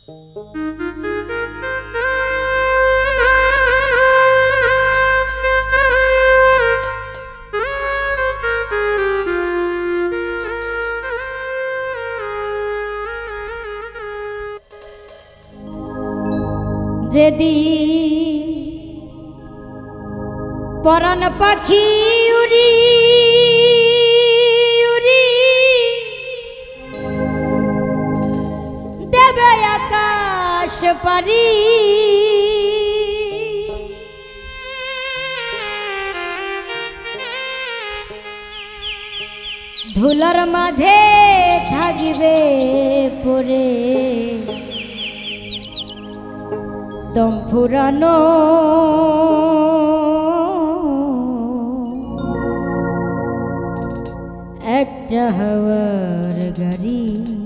যদি পরন পাখি উড়ি পারি ধুলার মাঝে থাকিবে পরে দম ফুরানো। একটা হওয়ার গাড়ি।